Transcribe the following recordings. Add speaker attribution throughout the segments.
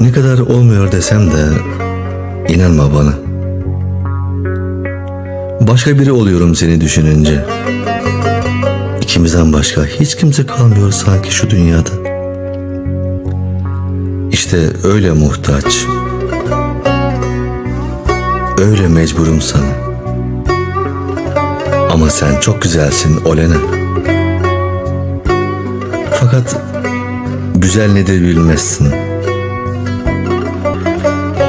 Speaker 1: Ne kadar olmuyor desem de inanma bana. Başka biri oluyorum seni düşününce. İkimizden başka hiç kimse kalmıyor sanki şu dünyada. İşte öyle muhtaç. Öyle mecburum sana. Ama sen çok güzelsin Olena. Fakat güzel nedir bilmezsin.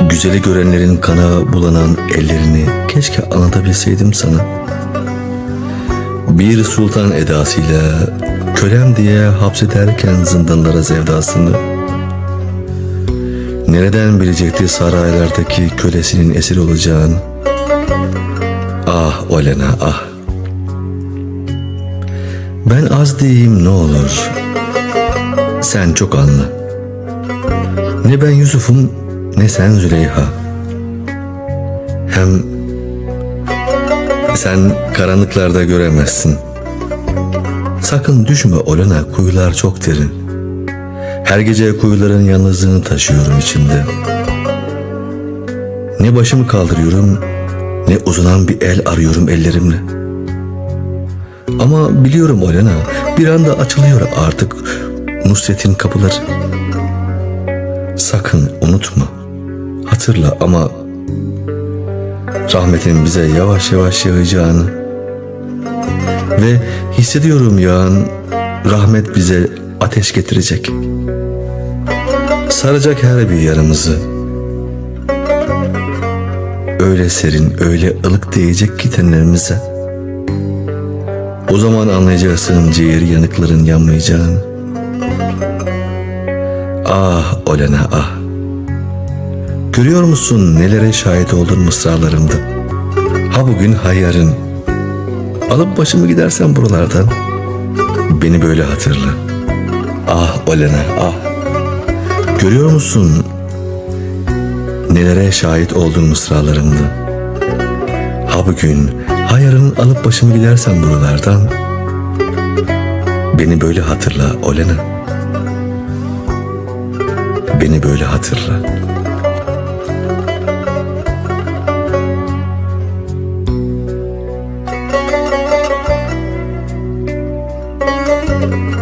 Speaker 1: Güzeli görenlerin kana bulanan ellerini keşke anlatabilseydim sana. Bir sultan edasıyla kölem diye hapsederken zindanlara sevdasını. Nereden bilecekti saraylardaki kölesinin esir olacağını? Ah Olena ah. Ben az diyeyim ne olur. Sen çok anla. Ne ben Yusuf'um ne sen Züleyha. Hem sen karanlıklarda göremezsin. Sakın düşme Olena kuyular çok derin. Her gece kuyuların yalnızlığını taşıyorum içimde. Ne başımı kaldırıyorum ne uzanan bir el arıyorum ellerimle. Ama biliyorum Olena bir anda açılıyor artık Nusret'in kapıları. Sakın unutma. Hatırla ama rahmetin bize yavaş yavaş yağacağını ve hissediyorum yağan rahmet bize ateş getirecek. Saracak her bir yarımızı. Öyle serin, öyle ılık değecek ki tenlerimize. O zaman anlayacaksın ciğer yanıkların yanmayacağını. Ah Olena ah. Görüyor musun nelere şahit oldun mısralarımda? Ha bugün ha yarın. Alıp başımı gidersen buralardan. Beni böyle hatırla. Ah Olena ah. Görüyor musun nelere şahit oldun mısralarımda? Ha bugün ha yarın alıp başımı gidersen buralardan. Beni böyle hatırla Olena. Beni böyle hatırla. Thank you.